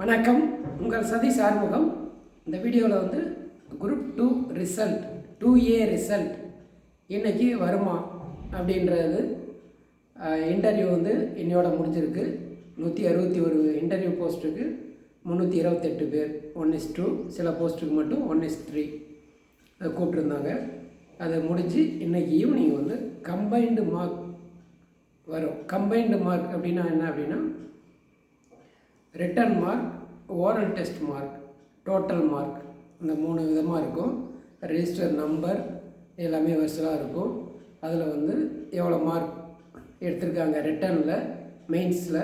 வணக்கம். உங்கள் சதீஷ் ஆர்முகம் இந்த வீடியோவில் வந்து group two result two A result இன்றைக்கி வருமா அப்படின்றது இன்டர்வியூ வந்து என்னையோட முடிஞ்சிருக்கு. நூற்றி அறுபத்தி ஒரு இன்டர்வியூ போஸ்ட்டுக்கு முந்நூற்றி இருபத்தெட்டு பேர். ஒன் இஸ் டூ சில போஸ்ட்டுக்கு மட்டும் ஒன் இஸ் த்ரீ கூப்பிட்ருந்தாங்க அது முடிஞ்சு இன்றைக்கி ஈவினிங் வந்து கம்பைன்டு மார்க் வரும். கம்பைன்டு மார்க் அப்படின்னா என்ன அப்படின்னா written mark oral test mark total mark இந்த மூணு விதமாக இருக்கும். ரெஜிஸ்டர் நம்பர் எல்லாமே வரிசலாக இருக்கும். அதில் வந்து எவ்வளோ மார்க் எடுத்திருக்காங்க? ரிட்டனில் மெயின்ஸில்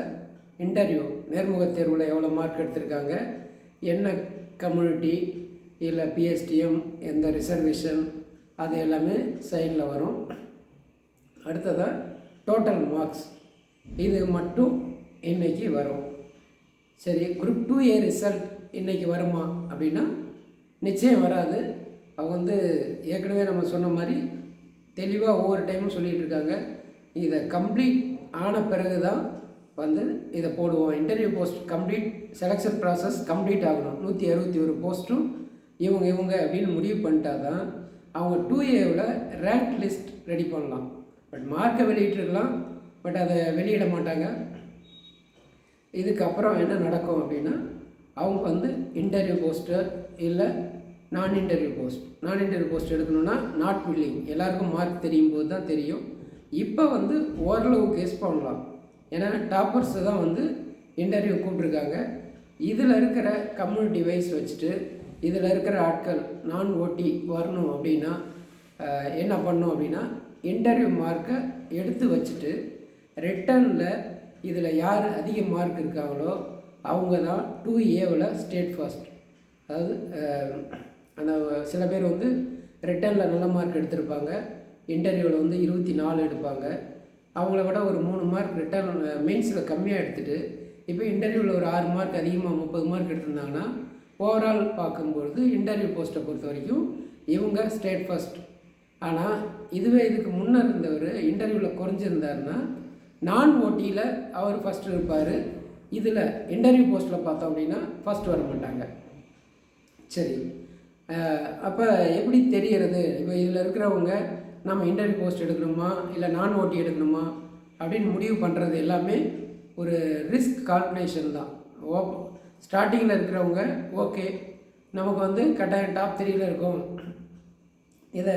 இன்டர்வியூ நேர்முக தேர்வில் எவ்வளோ மார்க் எடுத்திருக்காங்க? என்ன கம்யூனிட்டி இல்லை பிஎஸ்டிஎம் எந்த ரிசர்வேஷன் அது எல்லாமே சைடில் வரும். அடுத்ததாக டோட்டல் மார்க்ஸ் இது மட்டும் இன்றைக்கி வரும். சரி குரூப் டூ ஏ ரிசல்ட் இன்றைக்கி வருமா? அப்படின்னா நிச்சயம் வராது. அவங்க வந்து ஏற்கனவே நம்ம சொன்ன மாதிரி தெளிவாக ஒவ்வொரு டைமும் சொல்லிகிட்டு இருக்காங்க. இதை கம்ப்ளீட் ஆன பிறகு தான் வந்து இதை போடுவோம். Interview post complete selection process complete ஆகணும். நூற்றி அறுபத்தி ஒரு போஸ்ட்டும் இவங்க இவங்க அப்படின்னு முடிவு பண்ணிட்டா தான் அவங்க டூ ஏவில் ரேங்க் லிஸ்ட் ரெடி பண்ணலாம். பட் மார்க்கை வெளியிட்டிருக்கலாம். பட் அதை வெளியிட மாட்டாங்க. இதுக்கப்புறம் என்ன நடக்கும் அப்படின்னா அவங்க வந்து இன்டர்வியூ போஸ்ட்டு இல்லை நான் இன்டர்வியூ போஸ்ட் நான் இன்டர்வியூ போஸ்ட் எடுக்கணும்னா நாட் வில்லிங் எல்லாருக்கும் மார்க் தெரியும் போது தான் தெரியும். இப்போ வந்து ஓரளவு கெஸ் பண்ணலாம். ஏன்னா டாப்பர்ஸ் தான் வந்து இன்டர்வியூ கூப்பிட்ருக்காங்க இதில் இருக்கிற கம்யூனிட்டி வைஸ் வச்சுட்டு இதில் இருக்கிற ஆட்கள் நான் ஓட்டி வரணும் அப்படின்னா என்ன பண்ணும் அப்படின்னா இன்டர்வியூ மார்க்கை எடுத்து வச்சுட்டு ரிட்டனில் இதில் யார் அதிக மார்க் இருக்காங்களோ அவங்க தான் டூ ஏவில் ஸ்டேட் ஃபர்ஸ்ட் அதாவது அந்த சில பேர் வந்து ரிட்டனில் நல்ல மார்க் எடுத்திருப்பாங்க இன்டர்வியூவில் வந்து இருபத்தி நாலு எடுப்பாங்க. அவங்கள விட ஒரு மூணு மார்க் ரிட்டர்ன் மெயின்ஸில் கம்மியாக எடுத்துகிட்டு இப்போ இன்டர்வியூவில் ஒரு ஆறு மார்க் அதிகமாக முப்பது மார்க் எடுத்திருந்தாங்கன்னா ஓவரால் பார்க்கும்பொழுது இன்டர்வியூ போஸ்ட்டை பொறுத்த வரைக்கும் இவங்க ஸ்டேட் ஃபர்ஸ்ட் ஆனால் இதுவே இதுக்கு முன்னே இருந்தவர் இன்டர்வியூவில் குறைஞ்சிருந்தாருன்னா நான் ஓட்டியில் அவர் ஃபஸ்ட்டு இருப்பார். இதில் இன்டர்வியூ போஸ்ட்டில் பார்த்தோம் அப்படின்னா ஃபஸ்ட் வர மாட்டாங்க. சரி. அப்போ எப்படி தெரிகிறது இப்போ இதில் இருக்கிறவங்க நம்ம இன்டர்வியூ போஸ்ட் எடுக்கணுமா? இல்லை நான் ஓட்டி எடுக்கணுமா? அப்படின்னு முடிவு பண்ணுறது எல்லாமே ஒரு ரிஸ்க் கால்குலேஷன் தான். ஓ ஸ்டார்டிங்கில் இருக்கிறவங்க ஓகே. நமக்கு வந்து கட்டாயம் டாப் த்ரீயில் இருக்கும். இதை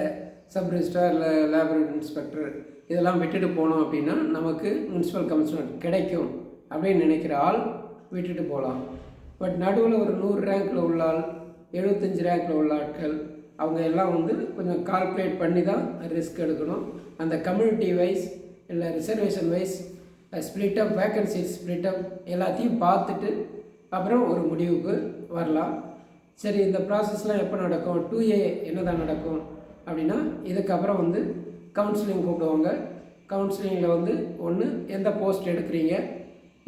சப் ரிஜிஸ்ட்ரார் இல்லை லேபரேட்டரி இன்ஸ்பெக்டர் இதெல்லாம் விட்டுட்டு போனோம் அப்படின்னா நமக்கு முனிசிபல் கமிஷனர் கிடைக்கும் அப்படின்னு நினைக்கிற ஆள் விட்டுட்டு போகலாம். பட் நடுவில் ஒரு நூறு ரேங்க்கில் உள்ள ஆள் எழுபத்தஞ்சி ரேங்க்கில் உள்ள ஆட்கள் அவங்க எல்லாம் வந்து கொஞ்சம் கால்குலேட் பண்ணி தான் ரிஸ்க் எடுக்கணும். அந்த கம்யூனிட்டி வைஸ் இல்லை reservation wise split up vacancy split up எல்லாத்தையும் பார்த்துட்டு அப்புறம் ஒரு முடிவுக்கு வரலாம். சரி இந்த ப்ராசஸ்லாம் எப்போ நடக்கும்? டூ ஏ என்ன தான் நடக்கும்? அப்படின்னா இதுக்கப்புறம் வந்து கவுன்சிலிங் கூப்பிடுவாங்க. கவுன்சிலிங்கில் வந்து ஒன்று எந்த போஸ்ட் எடுக்கிறீங்க?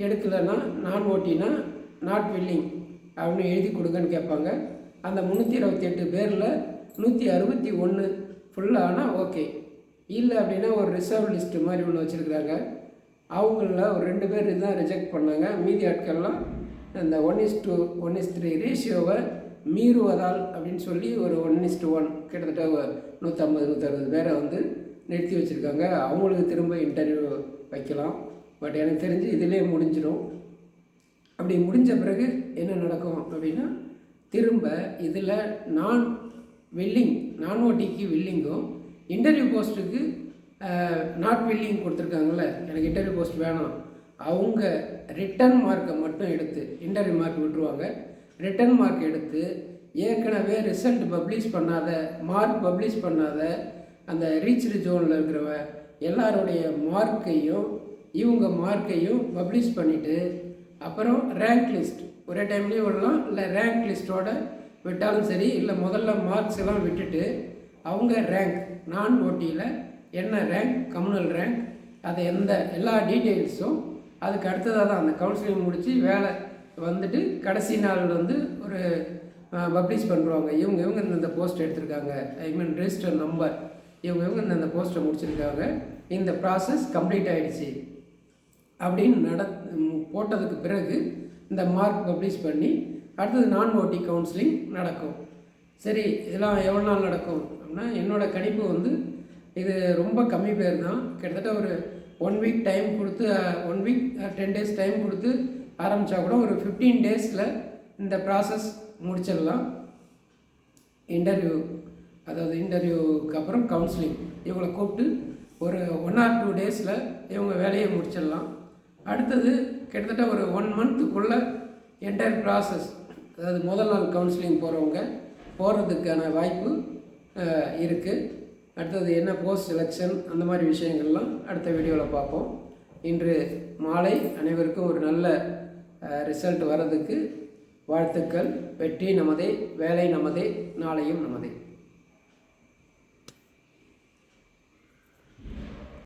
எடுக்கலைன்னா நான் ஓட்டினா நாட் வில்லிங் அப்படின்னு எழுதி கொடுங்கன்னு கேட்பாங்க. அந்த முந்நூற்றி இருபத்தி எட்டு பேரில் நூற்றி அறுபத்தி ஒன்று ஃபுல்லானால் ஓகே இல்லை அப்படின்னா ஒரு ரிசர்வ் லிஸ்ட்டு மாதிரி ஒன்று வச்சுருக்குறாங்க. அவங்கள ஒரு ரெண்டு பேர் தான் ரிஜெக்ட் பண்ணாங்க. மீதி ஆட்கள்லாம் இந்த one is two one is three ரேஷியோவை மீறுவதால் அப்படின்னு சொல்லி ஒரு ஒன் இஸ் டூ ஒன் கிட்டத்தட்ட நூற்றம்பது நூற்றறுபது பேரை வந்து நிறுத்தி வச்சுருக்காங்க. அவங்களுக்கு திரும்ப இன்டர்வியூ வைக்கலாம். பட் எனக்கு தெரிஞ்சு இதிலே முடிஞ்சிடும் அப்படி முடிஞ்ச பிறகு என்ன நடக்கும் அப்படின்னா திரும்ப இதில் நான் வில்லிங் நான் ஓட்டிக்கு வில்லிங்கும் இன்டர்வியூ போஸ்ட்டுக்கு நாட் வில்லிங் கொடுத்துருக்காங்கல்ல. எனக்கு இன்டர்வியூ போஸ்ட் வேணாம். அவங்க ரிட்டன் மார்க்கை மட்டும் எடுத்து இன்டர்வியூ மார்க் விட்டுருவாங்க. ரிட்டன் மார்க் எடுத்து ஏற்கனவே ரிசல்ட் பப்ளிஷ் பண்ணாத மார்க் பப்ளிஷ் பண்ணாத அந்த ரீச்டு ஜோனில் இருக்கிறவ எல்லாருடைய மார்க்கையும் இவங்க மார்க்கையும் பப்ளிஷ் பண்ணிவிட்டு அப்புறம் ரேங்க் லிஸ்ட் ஒரே டைம்லேயும் விடலாம் இல்லை ரேங்க் லிஸ்ட்டோட விட்டாலும் சரி இல்லை முதல்ல மார்க்ஸ் எல்லாம் விட்டுட்டு அவங்க ரேங்க் நான் ஓட்டியில் என்ன ரேங்க் கம்யூனல் ரேங்க் அது எந்த எல்லா டீட்டெயில்ஸும் அதுக்கு அடுத்ததாக தான் அந்த கவுன்சிலிங் முடித்து வேலை வந்துட்டு கடைசி நாள் வந்து ஒரு பப்ளிஷ் பண்ணுவாங்க இவங்க இவங்க இந்த போஸ்ட் எடுத்திருக்காங்க. ஐ மீன் ரெஜிஸ்டர் நம்பர் இவங்க இவங்க இந்த போஸ்ட்டை முடிச்சிருக்காங்க. இந்த ப்ராசஸ் கம்ப்ளீட் ஆகிடுச்சு அப்படின்னு நட போட்டதுக்கு பிறகு இந்த மார்க் பப்ளிஷ் பண்ணி அடுத்தது நான் ஓட்டி கவுன்சிலிங் நடக்கும். சரி இதெல்லாம் எவ்வளோ நாள் நடக்கும்? அப்படின்னா என்னோட கணிப்பு வந்து இது ரொம்ப கம்மி பேர் தான். கிட்டத்தட்ட ஒரு ஒன் வீக் டைம் கொடுத்து one week ten days time கொடுத்து ஆரம்பித்தா கூட ஒரு ஃபிஃப்டீன் டேஸில் இந்த ப்ராசஸ் முடிச்சிடலாம். இன்டர்வியூ அதாவது இன்டர்வியூக்கு அப்புறம் கவுன்சிலிங் இவங்களை கூப்பிட்டு ஒரு ஒன் ஆர் டூ டேஸில் இவங்க வேலையை முடிச்சிடலாம். அடுத்தது கிட்டத்தட்ட ஒரு ஒன் மந்த்துக்குள்ளே என்டையர் ப்ராசஸ் அதாவது முதல் நாள் கவுன்சிலிங் போகிறவங்க போகிறதுக்கான வாய்ப்பு இருக்குது அடுத்தது என்ன போஸ்ட் செலெக்ஷன் அந்த மாதிரி விஷயங்கள்லாம் அடுத்த வீடியோவில் பார்ப்போம். இன்று மாலை அனைவருக்கும் ஒரு நல்ல ரிசல்ட் வர்றதுக்கு வாழ்த்துக்கள். வெற்றி நமதே வேலை நமதே நாளையும் நமதே.